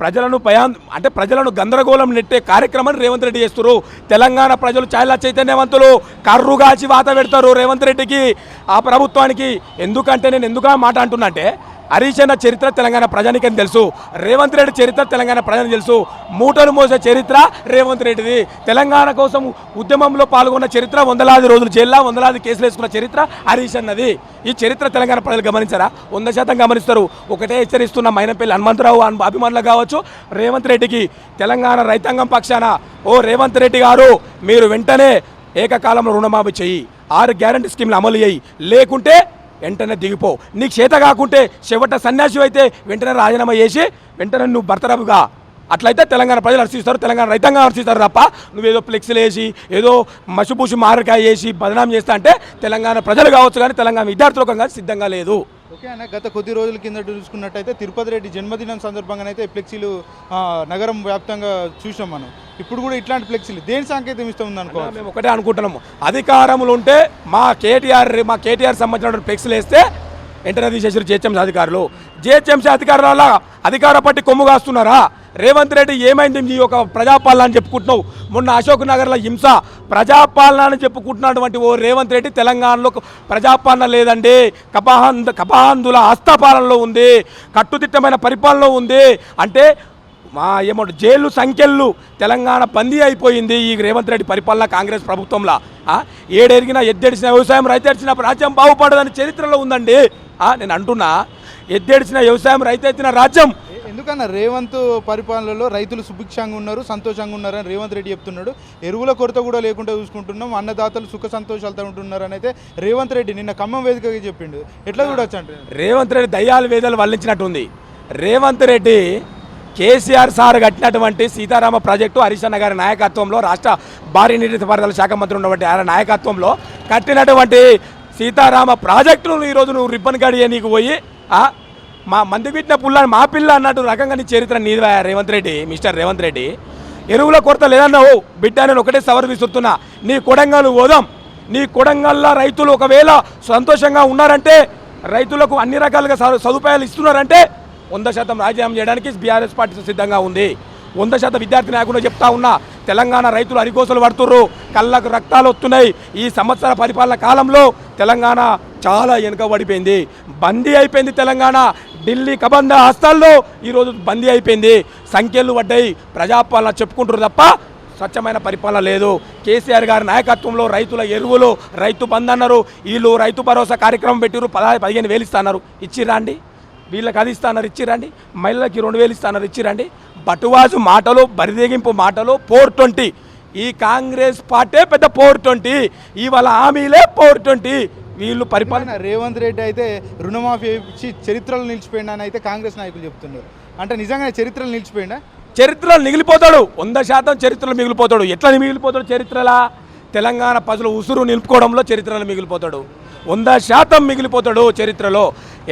ప్రజలను భయాన్ అంటే ప్రజలను గందరగోళం నెట్టే కార్యక్రమాన్ని రేవంత్ రెడ్డి చేస్తారు తెలంగాణ ప్రజలు చాలా చైతన్యవంతులు. కర్రుగాచి వాత పెడతారు రేవంత్ రెడ్డికి ఆ ప్రభుత్వానికి. ఎందుకంటే నేను ఎందుకు మాట అంటున్నా అంటే హరీష్ అన్న చరిత్ర తెలంగాణ ప్రజానికని తెలుసు. రేవంత్ రెడ్డి చరిత్ర తెలంగాణ ప్రజానికి తెలుసు. మూటలు మోసే చరిత్ర రేవంత్ రెడ్డిది. తెలంగాణ కోసం ఉద్యమంలో పాల్గొన్న చరిత్ర వందలాది రోజులు జైల్లో వందలాది కేసులు వేసుకున్న చరిత్ర హరీష్ అన్నది. ఈ చరిత్ర తెలంగాణ ప్రజలు గమనించారా? వంద శాతం గమనిస్తారు. ఒకటే హెచ్చరిస్తున్న మైనపల్లి హనుమంతరావు అభిమానులు కావచ్చు. రేవంత్ రెడ్డికి తెలంగాణ రైతాంగం పక్షాన ఓ రేవంత్ రెడ్డి గారు మీరు వెంటనే ఏకకాలంలో రుణమాఫీ చెయ్యి. ఆరు గ్యారంటీ స్కీమ్లు అమలు చేయి. లేకుంటే వెంటనే దిగిపో. నీకు చేత కాకుంటే చెవట సన్యాసి అయితే వెంటనే రాజీనామా చేసి వెంటనే నువ్వు భర్తరపుగా. అట్లయితే తెలంగాణ ప్రజలు హర్షిస్తారు తెలంగాణ రైతాంగం హర్షిస్తారు తప్ప నువ్వేదో ఫ్లెక్స్లు వేసి ఏదో మసిపూసి మారకాయ వేసి బదనాం చేస్తా అంటే తెలంగాణ ప్రజలు కావచ్చు కానీ తెలంగాణ విద్యార్థులకు కానీ సిద్ధంగా లేదు. ఓకే అన్న గత కొద్ది రోజుల కింద చూసుకున్నట్టయితే తిరుపతి రెడ్డి జన్మదినం సందర్భంగానైతే ఫ్లెక్సీలు నగరం వ్యాప్తంగా చూసాం మనం. ఇప్పుడు కూడా ఇట్లాంటి ఫ్లెక్సీలు. దేని సంకేతం ఇస్తుంది అనుకో మేము ఒకటే అనుకుంటున్నాము. అధికారములు ఉంటే మా కేటీఆర్ మా కేటీఆర్ సంబంధించిన ఫ్లెక్సీలు వేస్తే వెంటనే తీసేసారు జిహెచ్ఎంసీ అధికారులు. జిహెచ్ఎంసీ అధికారుల అధికార పట్టి కొమ్ము కాస్తున్నారా? రేవంత్ రెడ్డి ఏమైంది నీ ఒక ప్రజాపాలన అని చెప్పుకుంటున్నావు? మొన్న అశోక్ నగర్లో హింస ప్రజాపాలన అని చెప్పుకుంటున్నటువంటి ఓ రేవంత్ రెడ్డి తెలంగాణలో ప్రజాపాలన లేదండి. కపాహంద కపాహందుల హస్తపాలనలో ఉంది. కట్టుదిట్టమైన పరిపాలనలో ఉంది. అంటే మా ఏమంటారు జైలు సంఖ్యలు తెలంగాణ బందీ అయిపోయింది ఈ రేవంత్ రెడ్డి పరిపాలన కాంగ్రెస్ ప్రభుత్వంలో. ఏడెరిగినా ఎద్దెడిసిన వ్యవసాయం రైతెడిచిన రాజ్యం బాగుపడదని చరిత్రలో ఉందండి. ఆ, నేను అంటున్నా ఎద్దెడిచిన వ్యవసాయం రైతెత్తిన రాజ్యం. ఎందుకన్నా రేవంత్ పరిపాలనలో రైతులు సుభిక్షంగా ఉన్నారు సంతోషంగా ఉన్నారు అని రేవంత్ రెడ్డి చెప్తున్నాడు. ఎరువుల కొరత కూడా లేకుండా చూసుకుంటున్నాం అన్నదాతలు సుఖ సంతోషాలతో ఉంటున్నారు అని అయితే రేవంత్ రెడ్డి నిన్న ఖమ్మం వేదికగా చెప్పిండు. ఎట్లా చూడొచ్చు అంటే రేవంత్ రెడ్డి దయ్యాలు వేదాలు వల్లించినట్టుంది. రేవంత్ రెడ్డి కేసీఆర్ సార్ కట్టినటువంటి సీతారామ ప్రాజెక్టు హరిశన్న గారి నాయకత్వంలో రాష్ట్ర భారీ నీటిపారుదల శాఖ మంత్రి ఉన్నటువంటి ఆయన నాయకత్వంలో కట్టినటువంటి సీతారామ ప్రాజెక్టును ఈరోజు నువ్వు రిబ్బన్ గడియ నీకు పోయి మా మంది పెట్టిన పుల్ల మా పిల్ల అన్నట్టు రకంగా నీ చరిత్ర నీదివా రేవంత్ రెడ్డి మిస్టర్ రేవంత్ రెడ్డి. ఎరువుల కొరత లేదన్నావు. బిడ్డ నేను ఒకటే సవర్ విసురుతున్నా. నీ కొడంగల్ ఓదాం. నీ కొడంగల్లో రైతులు ఒకవేళ సంతోషంగా ఉన్నారంటే రైతులకు అన్ని రకాలుగా స- సదుపాయాలు ఇస్తున్నారంటే వంద శాతం రాజీనామా చేయడానికి బీఆర్ఎస్ పార్టీ సిద్ధంగా ఉంది. వంద శాతం విద్యార్థి నాయకులు చెప్తా ఉన్నా తెలంగాణ రైతులు అరికోసలు పడుతుర్రు కళ్ళకు రక్తాలు వస్తున్నాయి. ఈ సంవత్సర పరిపాలన కాలంలో తెలంగాణ చాలా వెనుకబడిపోయింది. బందీ అయిపోయింది తెలంగాణ. ఢిల్లీ కబంద హస్తాల్లో ఈరోజు బందీ అయిపోయింది. సంఖ్యలు పడ్డాయి. ప్రజాపాలన చెప్పుకుంటారు తప్ప స్వచ్ఛమైన పరిపాలన లేదు. కేసీఆర్ గారి నాయకత్వంలో రైతుల ఎరువులు రైతు బంద్ అన్నారు. వీళ్ళు రైతు భరోసా కార్యక్రమం పెట్టిరు పదహారు పదిహేను వేలు ఇస్తున్నారు ఇచ్చిరండి వీళ్ళకి అది ఇస్తున్నారు ఇచ్చిరండి మహిళలకి రెండు వేలు ఇస్తున్నారు ఇచ్చిరండి. బటువాజు మాటలు బరిదెగింపు మాటలు ఫోర్ ట్వంటీ. ఈ కాంగ్రెస్ పార్టీ పెద్ద ఫోర్ ట్వంటీ. ఇవాళ హామీలే ఫోర్ ట్వంటీ. వీళ్ళు పరిపాలన రేవంత్ రెడ్డి అయితే రుణమాఫీ ఇచ్చి చరిత్రలో నిలిచిపోయింది అని అయితే కాంగ్రెస్ నాయకులు చెప్తున్నారు. అంటే నిజంగానే చరిత్రలో నిలిచిపోయిందా చరిత్రలో మిగిలిపోతాడు. వంద శాతం చరిత్రలో మిగిలిపోతాడు. ఎట్లా మిగిలిపోతాడు చరిత్రలా? తెలంగాణ ప్రజలు ఉసురు నిలుపుకోవడంలో చరిత్రలో మిగిలిపోతాడు. వంద శాతం మిగిలిపోతాడు చరిత్రలో.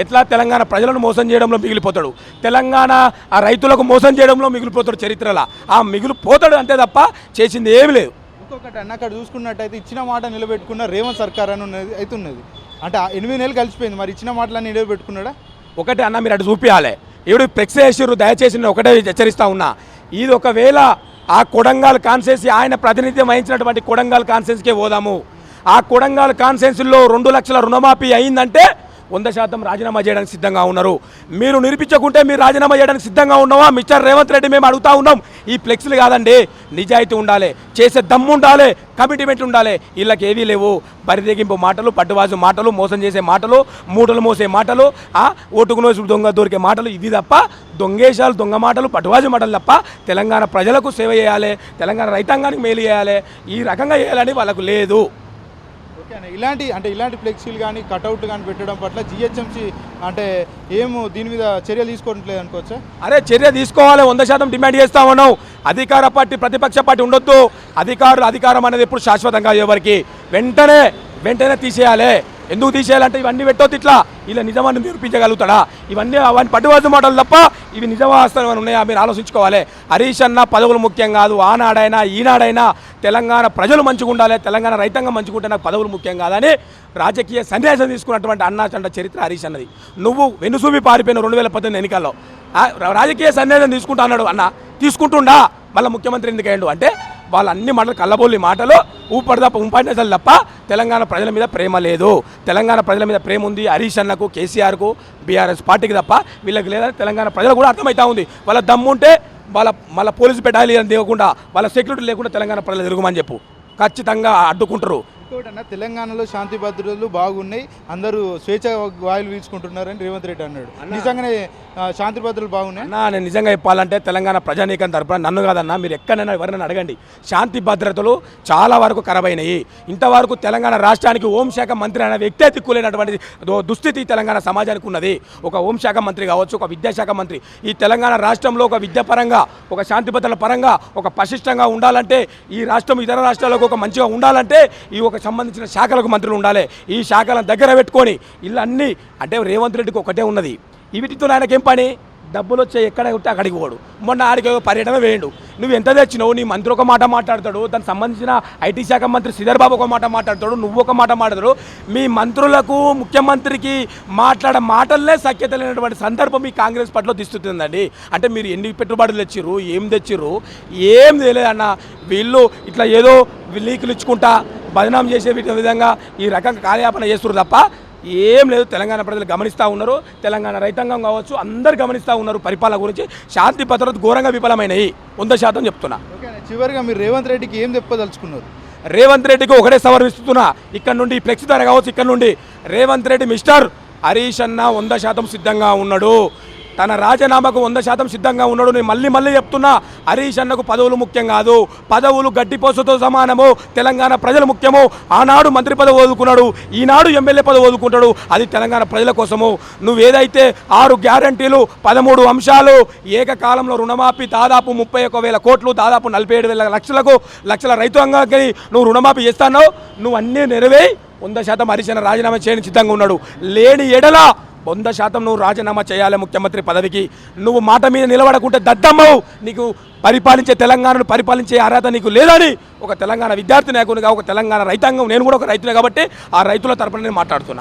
ఎట్లా? తెలంగాణ ప్రజలను మోసం చేయడంలో మిగిలిపోతాడు. తెలంగాణ ఆ రైతులకు మోసం చేయడంలో మిగిలిపోతాడు చరిత్రలా. ఆ మిగిలిపోతాడు అంతే తప్ప చేసింది ఏమీ లేదు. ఇంకొకటి అన్న అక్కడ చూసుకున్నట్టయితే ఇచ్చిన మాట నిలబెట్టుకున్న రేవంత్ సర్కార్ అని ఉన్నది అయితే ఉన్నది. అంటే ఎనిమిది నెలలు కలిసిపోయింది మరి ఇచ్చిన మాటలన్నీ నిలబెట్టుకున్నాడా? ఒకటే అన్న మీరు అటు చూపించాలి ఇప్పుడు ఫ్లెక్స్ వేసిర్రు దయచేసి నేను ఒకటే హెచ్చరిస్తా ఉన్నా. ఇది ఒకవేళ ఆ కొడంగాల్ కాన్సెన్స్ ఆయన ప్రాతినిధ్యం వహించినటువంటి కొడంగాల్ కాన్సెన్స్కే పోదాము. ఆ కొడంగాల్ కాన్సెన్స్లో రెండు లక్షల రుణమాఫీ అయిందంటే వంద శాతం రాజీనామా చేయడానికి సిద్ధంగా ఉన్నారు. మీరు నిరూపించకుంటే మీరు రాజీనామా చేయడానికి సిద్ధంగా ఉన్నావా? మిస్టర్ రేవంత్ రెడ్డి మేము అడుగుతా ఉన్నాం. ఈ ఫ్లెక్స్లు కాదండి నిజాయితీ ఉండాలి చేసే దమ్ము ఉండాలి కమిట్మెంట్ ఉండాలి. వీళ్ళకి ఏవీ లేవు. బరిదెగింపు మాటలు పట్టువాజు మాటలు మోసం చేసే మాటలు మూటలు మోసే మాటలు ఆ ఓటుకు నోసి దొంగ దొరికే మాటలు ఇవి తప్ప దొంగేశాలు దొంగ మాటలు పట్టువాజు మాటలు తప్ప తెలంగాణ ప్రజలకు సేవ చేయాలి తెలంగాణ రైతాంగానికి మేలు చేయాలి ఈ రకంగా చేయాలని వాళ్ళకు లేదు. ఇలాంటి అంటే ఇలాంటి ఫ్లెక్సీలు కానీ కటౌట్లు కానీ పెట్టడం పట్ల జిహెచ్ఎంసీ అంటే ఏమో దీని మీద చర్యలు తీసుకోవట్లేదు అనుకోవచ్చా? అరే చర్య తీసుకోవాలి. వంద శాతం డిమాండ్ చేస్తా ఉన్నాం అధికార పార్టీ ప్రతిపక్ష పార్టీ ఉండొద్దు. అధికారులు అధికారం అనేది ఎప్పుడు శాశ్వతంగా ఎవరికి వెంటనే వెంటనే తీసేయాలి. ఎందుకు తీసేయాలంటే ఇవన్నీ పెట్టొద్దు ఇట్లా. ఇలా నిజమాన్ని నిరూపించగలుగుతాడా? ఇవన్నీ అవన్నీ పట్టువాజు మాటలు తప్ప ఇవి నిజవాస్తవం ఉన్నాయా? మీరు ఆలోచించుకోవాలి. హరీష్ అన్న పదవులు ముఖ్యం కాదు. ఆనాడైనా ఈనాడైనా తెలంగాణ ప్రజలు మంచిగా ఉండాలి. తెలంగాణ రైతాంగం మంచిగా ఉంటే నాకు పదవులు ముఖ్యం కాదని రాజకీయ సన్యాసం తీసుకున్నటువంటి అన్నా చండ చరిత్ర హరీష్ అన్నది. నువ్వు వెనుసూపి పారిపోయిన రెండు వేల పద్దెనిమిది ఎన్నికల్లో. రాజకీయ సన్యాసం తీసుకుంటా అన్నాడు అన్న. తీసుకుంటుండా. మళ్ళీ ముఖ్యమంత్రి ఎందుకు అయ్యాడు? అంటే వాళ్ళ అన్ని మాటలు కళ్ళబోలి మాటలు ఊపడి తప్ప తప్ప తెలంగాణ ప్రజల మీద ప్రేమ లేదు. తెలంగాణ ప్రజల మీద ప్రేమ ఉంది హరీష్ అన్నకు కేసీఆర్కు బీఆర్ఎస్ పార్టీకి తప్ప వీళ్ళకి లేదని తెలంగాణ ప్రజలు కూడా అర్థమవుతా ఉంది. వాళ్ళ దమ్ముంటే వాళ్ళ మళ్ళీ పోలీసు పెట్టాలి అని దిగకుండా వాళ్ళ సెక్యూరిటీ లేకుండా తెలంగాణ ప్రజలు తిరుగుమని చెప్పు. ఖచ్చితంగా అడ్డుకుంటారు. ఇంకోటి అన్న తెలంగాణలో శాంతి భద్రతలు బాగున్నాయి. అందరూ స్వేచ్ఛ వాయులు పీల్చుకుంటున్నారని రేవంత్ రెడ్డి అన్నాడు. నిజంగానే శాంతి భద్రతలు బాగున్నాయి? అన్నా నేను నిజంగా చెప్పాలంటే తెలంగాణ ప్రజానీకం తరపున నన్ను కాదన్నా మీరు ఎక్కడైనా ఎవరైనా అడగండి. శాంతి భద్రతలు చాలా వరకు ఖరాబైనాయి ఇంతవరకు తెలంగాణ రాష్ట్రానికి హోంశాఖ మంత్రి అనే వ్యక్తే దిక్కులేనటువంటి దుస్థితి తెలంగాణ సమాజానికి ఉన్నది. ఒక హోంశాఖ మంత్రి కావచ్చు ఒక విద్యాశాఖ మంత్రి. ఈ తెలంగాణ రాష్ట్రంలో ఒక విద్య పరంగా ఒక శాంతి భద్రతల పరంగా ఒక పటిష్టంగా ఉండాలంటే ఈ రాష్ట్రం ఇతర రాష్ట్రాలకు ఒక మంచిగా ఉండాలంటే ఈ ఒక సంబంధించిన శాఖలకు మంత్రులు ఉండాలి. ఈ శాఖలను దగ్గర పెట్టుకొని ఇల్లు అన్నీ అంటే రేవంత్ రెడ్డికి ఒకటే ఉన్నది. వీటితో ఆయనకేం పని? డబ్బులు వచ్చే ఎక్కడ ఉంటే అక్కడికి పోడు. మొన్న ఆడికి పర్యటన వేయండు. నువ్వు ఎంత తెచ్చినావు? నీ మంత్రి ఒక మాట మాట్లాడతాడు. దానికి సంబంధించిన ఐటీ శాఖ మంత్రి శ్రీధర్ బాబు ఒక మాట మాట్లాడతాడు. నువ్వు ఒక మాట మాట్లాడతాడు. మీ మంత్రులకు ముఖ్యమంత్రికి మాట్లాడే మాటలనే సఖ్యత లేనటువంటి సందర్భం మీ కాంగ్రెస్ పార్టీలో తీస్తుందండి. అంటే మీరు ఎన్ని పెట్టుబడులు తెచ్చిర్రు? ఏం తెచ్చిర్రు? ఏం తెలియదన్న వీళ్ళు ఇట్లా ఏదో లీకులు ఇచ్చుకుంటా బదనాం చేసే వీటి విధంగా ఈ రకంగా కార్యాపన చేస్తున్నారు తప్ప ఏం లేదు. తెలంగాణ ప్రజలు గమనిస్తూ ఉన్నారు. తెలంగాణ రైతాంగం కావచ్చు అందరు గమనిస్తూ ఉన్నారు పరిపాలన గురించి. శాంతి భద్రత ఘోరంగా విఫలమైనవి వంద శాతం చెప్తున్నా. చివరిగా మీరు రేవంత్ రెడ్డికి ఏం చెప్పదలుచుకున్నారు? రేవంత్ రెడ్డికి ఒకటే సవర్ ఇస్తున్నా ఇక్కడ నుండి ఫ్లెక్స్ ధర కావచ్చు ఇక్కడ నుండి. రేవంత్ రెడ్డి మిస్టర్ హరీష్ అన్న వంద శాతం సిద్ధంగా ఉన్నాడు. తన రాజీనామాకు వంద శాతం సిద్ధంగా ఉన్నాడు. నేను మళ్ళీ మళ్ళీ చెప్తున్నా హరీష్ అన్నకు పదవులు ముఖ్యం కాదు. పదవులు గడ్డిపోసుతో సమానము. తెలంగాణ ప్రజలు ముఖ్యము. ఆనాడు మంత్రి పదవి వదులుకున్నాడు ఈనాడు ఎమ్మెల్యే పదవి వదులుకుంటాడు అది తెలంగాణ ప్రజల కోసము. నువ్వేదైతే ఆరు గ్యారంటీలు పదమూడు అంశాలు ఏకకాలంలో రుణమాఫీ దాదాపు ముప్పై ఒక వేల కోట్లు దాదాపు నలభై ఏడు వేల లక్షలకు లక్షల రైతాంగానికి నువ్వు రుణమాఫీ చేస్తానో నువ్వు అన్నీ నెరవేయి వంద శాతం హరిశన రాజీనామా చేయని సిద్ధంగా ఉన్నాడు. లేని ఎడల వంద శాతం నువ్వు రాజీనామా చేయాలి ముఖ్యమంత్రి పదవికి. నువ్వు మాట మీద నిలబడకుంటే దద్దమ్మవు. నీకు పరిపాలించే తెలంగాణను పరిపాలించే అర్హత నీకు లేదని ఒక తెలంగాణ విద్యార్థి నాయకునిగా ఒక తెలంగాణ రైతాంగం నేను కూడా ఒక రైతునే కాబట్టి ఆ రైతుల తరపున నేను మాట్లాడుతున్నాను